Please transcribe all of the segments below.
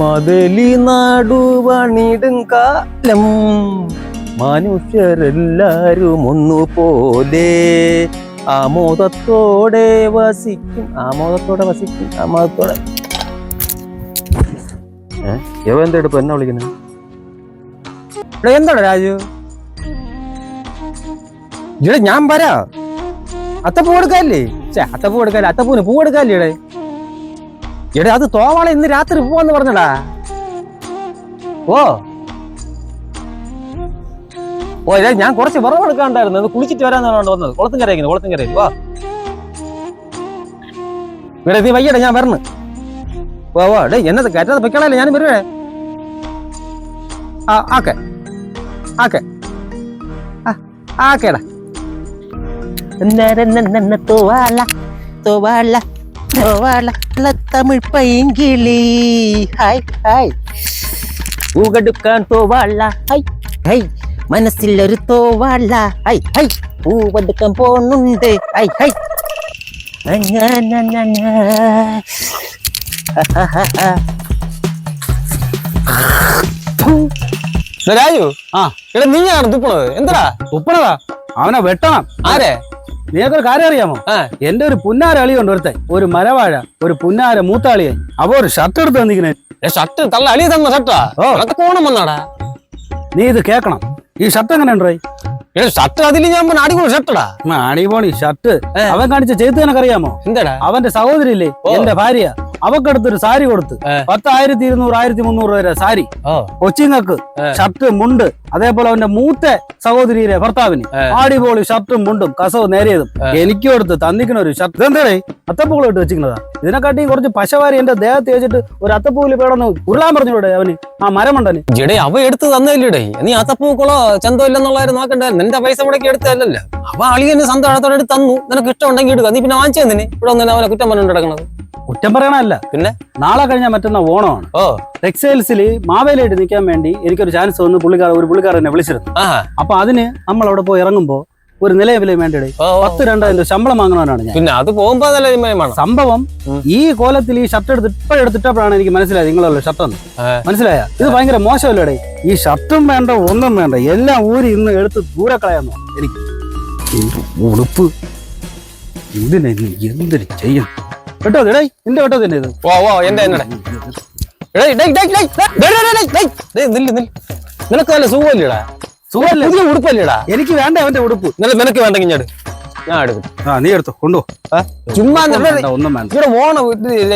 മതലി കാലം. മനുഷ്യരെല്ലാരും ഒന്നുപോലെ. ആമോദത്തോടെ വസിക്കും. ആമോദത്തോടെ വസിക്കും. ആമോദത്തോടെ. ഏവ എന്തെടുപ്പ് എന്നെ വിളിക്കുന്നത്? എന്താണ് രാജു? ഇവിടെ ഞാൻ വരാ. അത്തപ്പൂ കൊടുക്കാല്ലേ അത്തപ്പൂ കൊടുക്കാല്ലേ അത്തപ്പൂന് പൂ കൊടുക്കാല്ലേ ഇവിടെ? എടാ അത് തോവാളെ ഇന്ന് രാത്രി പോവാന്ന് പറഞ്ഞടാ. ഓ. ഓ ഇതാ ഞാൻ കുറച്ച് വിറവ് എടുക്കാണ്ടായിരുന്നു. അത് കുളിച്ചിട്ട് വരാന്നാണ് വന്നത്. കുളത്തും കരയിക്കുന്നു കുളത്തും കരയിൽ വാ. ഇവിടെ നീ വയ്യടാ ഞാൻ വരണ്. ഓ ഓ ഡേ എന്നത് കയറ്റാതെ പൊയ്ക്കളല്ലേ ഞാൻ വരുവേ. ആ ആക്കെ. ആക്കെ. ആ, ആക്കേടാ. തോവാള തോവാള. തമിഴ് പൈങ്കിളി. Hi hi. പൂവെടുക്കാൻ Thovala hi hi. മനസ്സിലൊരു തോവാള. Hi hi. പൂവെടുക്കാൻ പോണുണ്ട്. Hi hi. രാജു. ആ. എടാ നീയാണ് തുപ്പണത്? എന്താ തുപ്പണതാ. അവനെ വെട്ടണം. ആരെ? നിനക്കൊരു കാര്യം അറിയാമോ? എന്റെ ഒരു പുന്നാര അളിയുണ്ട് ഒരുത്തെ ഒരു മരവാഴ ഒരു പുന്നാര മൂത്താളിയായി അവ ഒരു ഷർട്ട് എടുത്ത് തന്നിക്കണേ ഷർട്ട് തള്ള അളിയ തന്ന ഷർട്ടാ. ഓണം വന്നാടാ. നീ ഇത് കേക്കണം. ഈ ഷർട്ട് എങ്ങനെ ഉണ്ടായി ഷർട്ട് അതിൽ ഞാൻ അടിപൊളി ഷർട്ടടാ അടിപൊളി ഷർട്ട് അവൻ കാണിച്ച ചെയ്ത് നിനക്കറിയാമോ? എന്താടാ? അവന്റെ സഹോദരി ഇല്ലേ എന്റെ ഭാര്യ. അവക്കെടുത്തൊരു സാരി കൊടുത്ത്. പത്തായിരത്തി ഇരുന്നൂറ് ആയിരത്തി മുന്നൂറ് വരെ സാരി. കൊച്ചിങ്ങക്ക് ഷർട്ട് മുണ്ട് അതേപോലെ അവന്റെ മൂത്ത സഹോദരിയിലെ ഭർത്താവിന് ആടിപോളി ഷർട്ടും മുണ്ടും കസവ് നേരിയതും എനിക്ക് കൊടുത്ത് തന്നിക്കണ ഒരു ഷർട്ട്. ഇതെന്തേ അത്തപ്പൂക്കൾ ഇട്ട് വെച്ചിരിക്കുന്നതാ. ഇതിനെക്കാട്ടി കുറച്ച് പശവാരി എന്റെ ദേഹത്ത് വെച്ചിട്ട് ഒരു അത്തപ്പൂവിൽ പേടന്ന് ഉരുളാൻ പറഞ്ഞൂടെ അവന് ആ മരമുണ്ടനെ. ജഡേ അവ എടുത്ത് തന്നില്ലേ നീ അത്തപ്പൂക്കളോ ചന്തോ ഇല്ലെന്നുള്ളവരെ നോക്കണ്ടായിരുന്നു നിന്റെ പൈസ മുടക്കി എടുത്തല്ലല്ലോ അവ അളിയന് സന്തോഷത്തോടെ തന്നു. നിനക്ക് ഇഷ്ടം ഉണ്ടെങ്കിൽ എടുക്കുക നീ പിന്നെ വാങ്ങിച്ചു തന്നെ ഇവിടെ ഒന്നും അവനെ കുറ്റം പറഞ്ഞു കിടക്കണത് കുറ്റം പറയണല്ല പിന്നെ? നാളെ കഴിഞ്ഞാൽ മറ്റന്നാ ഓണമാണ്. ടെക്സ്റ്റൈൽസിൽ മാവേലിയായിട്ട് നിൽക്കാൻ വേണ്ടി എനിക്കൊരു ചാൻസ് വന്ന് പുള്ളിക്കാർ ഒരു പുള്ളിക്കാരൻ എന്നെ വിളിച്ചിരുന്നു. അപ്പൊ അതിന് നമ്മൾ അവിടെ പോയി ഇറങ്ങുമ്പോ ഒരു നിലവിലെ വേണ്ടി. പത്ത് രണ്ടായിരം രൂപ ശമ്പളം വാങ്ങണവനാണ് ഞാൻ. പിന്നെ അത് പോകുമ്പോ നല്ല സംഭവം ഈ കോലത്തിൽ ഈ ഷർട്ട് എടുത്ത് ഇപ്പോഴെടുത്തിട്ടപ്പോഴാണ് എനിക്ക് മനസ്സിലായത് നിങ്ങളല്ലോ ഷർട്ടെന്ന്. മനസ്സിലായ? ഇത് ഭയങ്കര മോശമല്ലേടേ? ഈ ഷർട്ടും വേണ്ട ഒന്നും വേണ്ട. എല്ലാം ഊരി ഇന്ന് എടുത്ത് ദൂരെ കളയാന്ന് എനിക്ക്. ഉളുപ്പ്. ഇതിനെ എന്തിന് ചെയ്യണം? കേട്ടോ ഇടേ നിന്റെ കേട്ടോ തന്നെ ഇത്. ഓ ഓ എന്റെ എന്നടെ നിനക്ക് നല്ല സുഖമല്ലേടാ. സുഖമല്ല. പുതിയ ഉടുപ്പല്ലേടാ? എനിക്ക് വേണ്ട അവന്റെ ഉടുപ്പ്. എന്നാലും നിനക്ക് വേണ്ടെങ്കിൽ ഞാൻ ഞാൻ എടുക്കും. ആ നീ എടുത്തു കൊണ്ടുപോ. ചുമ്മാ ഒന്നും വേണ്ട ഇവിടെ ഓണം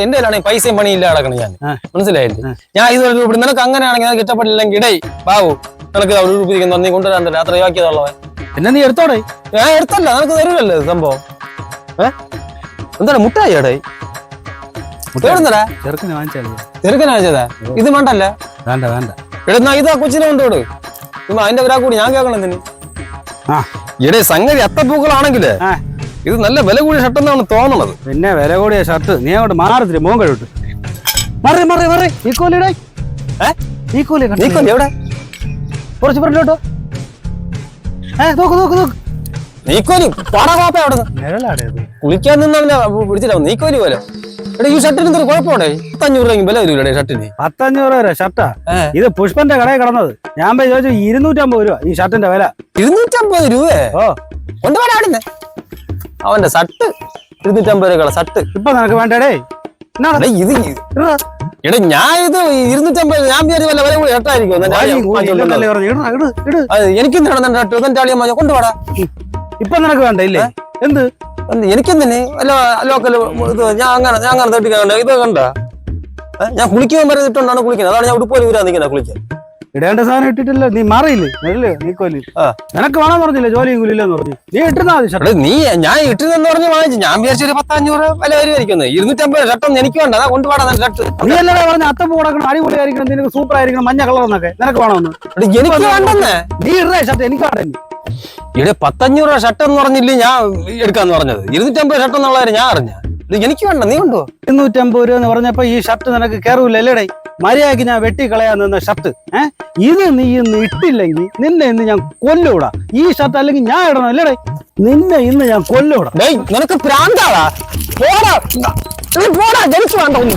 എന്റെ ആണെങ്കിൽ പൈസയും പണി ഇല്ല കിടക്കണം ഞാൻ. മനസ്സിലായില്ലേ? ഞാൻ ഇതുവരെ ഇവിടെ നിനക്ക് അങ്ങനെയാണെങ്കിൽ നിനക്ക് ഇഷ്ടപ്പെട്ടില്ലെങ്കിൽ ഇടേ ബാബു നിനക്ക് ഉടുപ്പിരിക്കുന്നു നീ കൊണ്ടുവരാണ്ടല്ലേ അത്ര ഇതാക്കിയതുള്ളവൻ പിന്നെ നീ എടുത്തോടെ? ഞാൻ എടുത്തല്ല നിനക്ക് തരില്ലല്ലേ സംഭവം. ഏഹ് എന്താണ് മുട്ടായി ഇടേ എവിടുന്നടാ? ചെറുക്കനെ വാങ്ങിച്ചാൽ മതി. ചെറുക്കനാ ഇത് വേണ്ടല്ല വേണ്ട വേണ്ട. എടാ ഇതാ കൊച്ചിനെ കൊണ്ടോട്. ചുമ്മാ അതിന്റെ ഒരാ കൂടി ഞാൻ കേൾക്കണം എന്തിന് എടേ സംഗതി അത്തപ്പൂക്കളാണെങ്കിലേ ഇത് നല്ല വില കൂടിയ ഷർട്ടെന്നാണ് തോന്നുന്നത് പിന്നെ വില കൂടിയ ഷർട്ട് നീ അങ്ങോട്ട് മാറത്തില്ല മോൻ കഴിവിട്ട്. മറി മറി മറി. ഈ കോലിടേ ഏ? ഈ കോലി നീ കോലി എവിടെ? കുറച്ച് പറഞ്ഞോട്ടോ ഏ നോക്ക് നോക്ക് നോക്ക്. നീക്കോലി പാടാ നിഴലാടേ അത് കുളിക്കാൻ നിന്നവനെ പിടിച്ചില്ല നീക്കോലി പോലെ. ഈ ഷർട്ടിന് എന്തൊരു കുഴപ്പമുണ്ടേ പത്തഞ്ഞൂറ് രൂപ വില വരൂലേ ഷർട്ടിന്? പത്തഞ്ഞൂറ് വരെ ഷർട്ടാ. ഇത് പുഷ്പന്റെ കടയിൽ കിടന്നത്. ഞാൻ പോയി ചോദിച്ചു ഇരുന്നൂറ്റമ്പത് രൂപ ഈ ഷർട്ടിന്റെ വില? ഇരുന്നൂറ്റമ്പത് രൂപേ? ഓ. കൊണ്ടുപോടാടുന്നേ അവന്റെ ഷർട്ട് ഇരുന്നൂറ്റമ്പത് രൂപ ഷർട്ട്. ഇപ്പൊ നിനക്ക് വേണ്ടേ ഇത് എടാ ഞാൻ ഇത് ഇരുന്നൂറ്റമ്പത് ഞാൻ വിചാരിച്ച വല്ല വില കൂടി ഇതെന്റെ അളിയമ്മ കൊണ്ടുപോടാ. ഇപ്പൊ നിനക്ക് വേണ്ട ഇല്ലേ? എന്ത്? എന്ത് തന്നെ ലോക്കൽ ഇത് ഞാൻ അങ്ങനെ ഞാൻ അങ്ങനെ തട്ടിക്കാൻ ഇത് കണ്ട? ഞാൻ കുളിക്കാൻ വരെ ഇട്ടുകൊണ്ടാണ് കുളിക്കുന്നത്. അതാണ് ഞാൻ ഉടുപ്പ് വരാൻ നിൽക്കുന്നത് കുളിക്കാൻ ഇടേണ്ട സാധനം ഇട്ടിട്ടില്ല. നീ മാറിയില്ലേ? നെല്ല് നീ കൊല്ലി. നിനക്ക് വേണം പറഞ്ഞില്ലേ? ജോലിയും കൂലില്ലെന്ന് പറഞ്ഞു. നീ ഇട്ടിരുന്നാ മതി നീ ഞാൻ ഇട്ടിരുന്നെന്ന് പറഞ്ഞ് വാങ്ങിച്ചു. ഞാൻ വിചാരിച്ചൊരു പത്തഞ്ഞൂറ് വില വരുമായിരിക്കും ഇരുന്നൂറ്റമ്പത് ഷർട്ടൊന്നും എനിക്ക് വേണ്ട. അതാ കൊണ്ടുപോടാ ഷർട്ട്. നീ എല്ലാം പറഞ്ഞ അത്തപ്പ് കൊടുക്കണം അടിപൊളി ആയിരിക്കണം നിനക്ക് സൂപ്പർ ആയിരിക്കണം മഞ്ഞ കളർ എന്നൊക്കെ. നിനക്ക് വേണമെന്ന്. എനിക്ക് വേണ്ടെന്നേ. നീ ഇടേ ഷർട്ട് എനിക്ക് വേണ്ട ഇവിടെ പത്തഞ്ഞൂറ് രൂപ ഷർട്ട് എന്ന് പറഞ്ഞില്ലേ ഞാൻ എടുക്കാന്ന് പറഞ്ഞത്? ഇരുന്നൂറ്റമ്പത് ഷർട്ട് എന്നുള്ളവരെ ഞാൻ അറിഞ്ഞ നീ എനിക്ക് വേണ്ട നീ കൊണ്ടോ ഇരുന്നൂറ്റമ്പത് രൂപ എന്ന് പറഞ്ഞപ്പോ ഈ ഷർട്ട് നിനക്ക് കേറൂല്ല അല്ലേടേ മര്യാദയ്ക്ക് ഞാൻ വെട്ടി കളയാൻ നിന്ന ഷർട്ട് ഏ? ഇത് നീ ഇന്ന് ഇട്ടില്ലെങ്കിൽ നിന്നെ ഇന്ന് ഞാൻ കൊല്ലൂടാ ഈ ഷർട്ട് അല്ലെങ്കിൽ ഞാൻ ഇടണം അല്ലേടേ നിന്നെ ഇന്ന് ഞാൻ കൊല്ലൂടാ ഡേയ് നിനക്ക് പ്രാന്താടാ പോടാ. പോടാ ജനിച്ചു വേണ്ട ഒന്ന്.